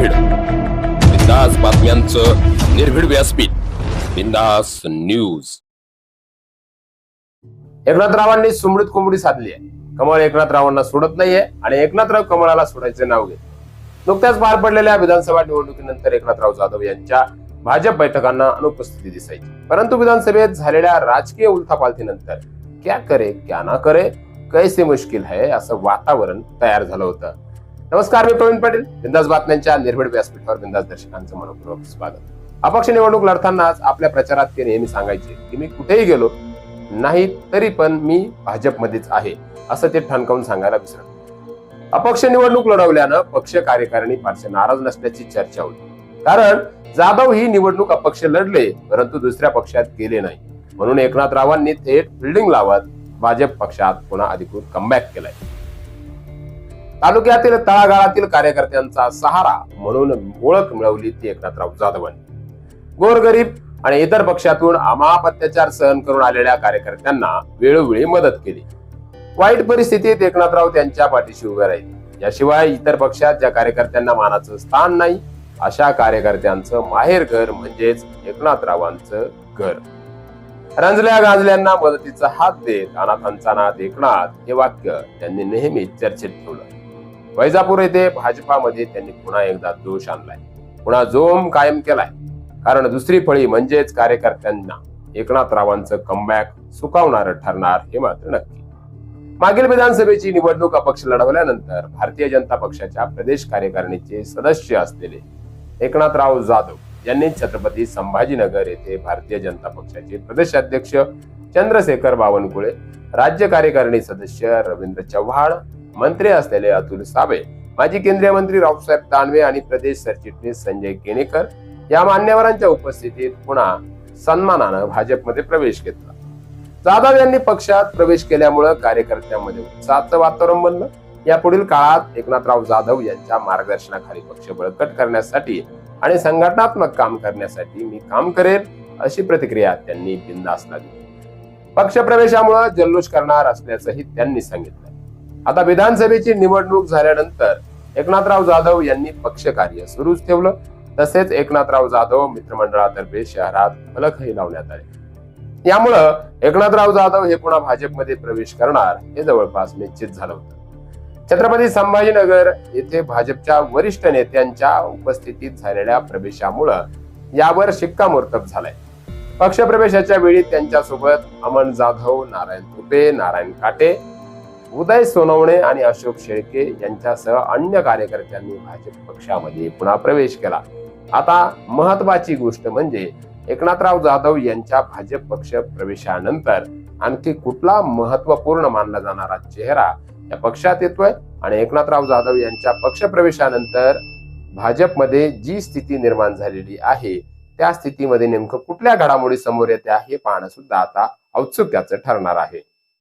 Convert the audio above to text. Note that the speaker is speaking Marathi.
निर्भीड बिंदास बातम्यांचं निर्भीड व्यासपीठ. बिंदास न्यूज. एकनाथरावांनी सुमडीत कोंबडी साधली आहे. कमळ एकनाथरावांना सोडत नाहीये आणि एकनाथराव कमळाला सोडायचे नाव घेत. नुकत्याच पार पडलेल्या विधानसभा निवडणुकीनंतर एकनाथराव जाधव यांच्या भाजप बैठकांना अनुपस्थिती दिसायची. परंतु विधानसभेत झालेल्या राजकीय उलथापालथीनंतर क्या करे क्या ना करे कैसे मुश्किल है असं वातावरण तयार झालं होतं. नमस्कार मी प्रवीण पाटील. बिंदास बातम्यांच्या निर्भीड व्यासपीठावर बिंदास दर्शकांचं मनपूर्वक स्वागत. अपक्ष निवडणूक लढतानाच आपल्या प्रचारात ते नेहमी सांगायचे की मी कुठेही गेलो नाही तरी पण मी भाजपमध्येच आहे असं ते ठणकावून सांगायला विसरत अपक्ष निवडणूक लढवल्यानं पक्ष कार्यकारिणी फारसे नाराज नसल्याची चर्चा होती. कारण जाधव ही निवडणूक अपक्ष लढले परंतु दुसऱ्या पक्षात गेले नाही. म्हणून एकनाथ रावांनी थेट फिल्डिंग लावत भाजप पक्षात पुन्हा अधिकृत कमबॅक केलाय. तालुक्यातील तळागाळातील कार्यकर्त्यांचा सहारा म्हणून ओळख मिळवली ती एकनाथराव जाधवांनी. गोरगरीब आणि इतर पक्षातून अमाप अत्याचार सहन करून आलेल्या कार्यकर्त्यांना वेळोवेळी मदत केली. वाईट परिस्थितीत एकनाथराव त्यांच्या पाठीशी उभे राहिले. याशिवाय इतर पक्षात ज्या कार्यकर्त्यांना मानाचं स्थान नाही अशा कार्यकर्त्यांचं माहेर घर म्हणजेच एकनाथरावांचं घर. रंजल्या गांजल्यांना मदतीचा हात देत अनाथांचा नाथ एकनाथ हे वाक्य त्यांनी नेहमी चर्चेत ठेवलं. वैजापूर येथे भाजपामध्ये त्यांनी पुन्हा एकदा दोष आणलाय. पुन्हा जोम कायम केलाय. कारण दुसरी फळी म्हणजेच कार्यकर्त्यांना एकनाथरावांचं कमबॅक सुकावणार ठरणार हे मात्र नक्की. मागील विधानसभेची निवडणूक अपक्ष लढवल्यानंतर भारतीय जनता पक्षाच्या प्रदेश कार्यकारिणीचे सदस्य असलेले एकनाथराव जाधव यांनी छत्रपती संभाजीनगर येथे भारतीय जनता पक्षाचे प्रदेशाध्यक्ष चंद्रशेखर बावनकुळे राज्य कार्यकारिणी सदस्य रवींद्र चव्हाण मंत्री असलेले अतुल साबे माजी केंद्रीय मंत्री रावसाहेब दानवे आणि प्रदेश सरचिटणीस संजय केणेकर या मान्यवरांच्या उपस्थितीत पुन्हा सन्मानानं भाजपमध्ये प्रवेश घेतला. जाधव यांनी पक्षात प्रवेश केल्यामुळं कार्यकर्त्यांमध्ये उत्साहाचं वातावरण बनलं. यापुढील काळात एकनाथराव जाधव यांच्या मार्गदर्शनाखाली पक्ष बळकट करण्यासाठी आणि संघटनात्मक काम करण्यासाठी मी काम करेल अशी प्रतिक्रिया त्यांनी बिंदास दिली. पक्ष प्रवेशामुळे जल्लोष करणार असल्याचंही त्यांनी सांगितलं. आता विधानसभेची निवडणूक झाल्यानंतर एकनाथराव जाधव यांनी पक्ष कार्य सुरूच ठेवलं. तसेच एकनाथराव जाधव मित्रमंडळातर्फे शहरात फलकही लावण्यात आले. यामुळं एकनाथराव जाधव हे पुन्हा भाजपमध्ये प्रवेश करणार हे जवळपास निश्चित झालं होतं. छत्रपती संभाजीनगर येथे भाजपच्या वरिष्ठ नेत्यांच्या उपस्थितीत झालेल्या प्रवेशामुळं यावर शिक्कामोर्तब झालाय. पक्षप्रवेशाच्या वेळी त्यांच्यासोबत अमन जाधव नारायण तुपे नारायण काटे उदय सोनवणे आणि अशोक शेळके यांच्यासह अन्य कार्यकर्त्यांनी भाजप पक्षामध्ये पुन्हा प्रवेश केला. आता महत्वाची गोष्ट म्हणजे एकनाथराव जाधव यांच्या भाजप पक्ष प्रवेशानंतर आणखी कुठला महत्त्वपूर्ण मानला जाणारा चेहरा या पक्षात येतोय आणि एकनाथराव जाधव यांच्या पक्ष प्रवेशानंतर भाजपमध्ये जी स्थिती निर्माण झालेली आहे त्या स्थितीमध्ये नेमकं कुठल्या घडामोडी समोर येत्या हे पाहणं सुद्धा आता औत्सुक्याचं ठरणार आहे.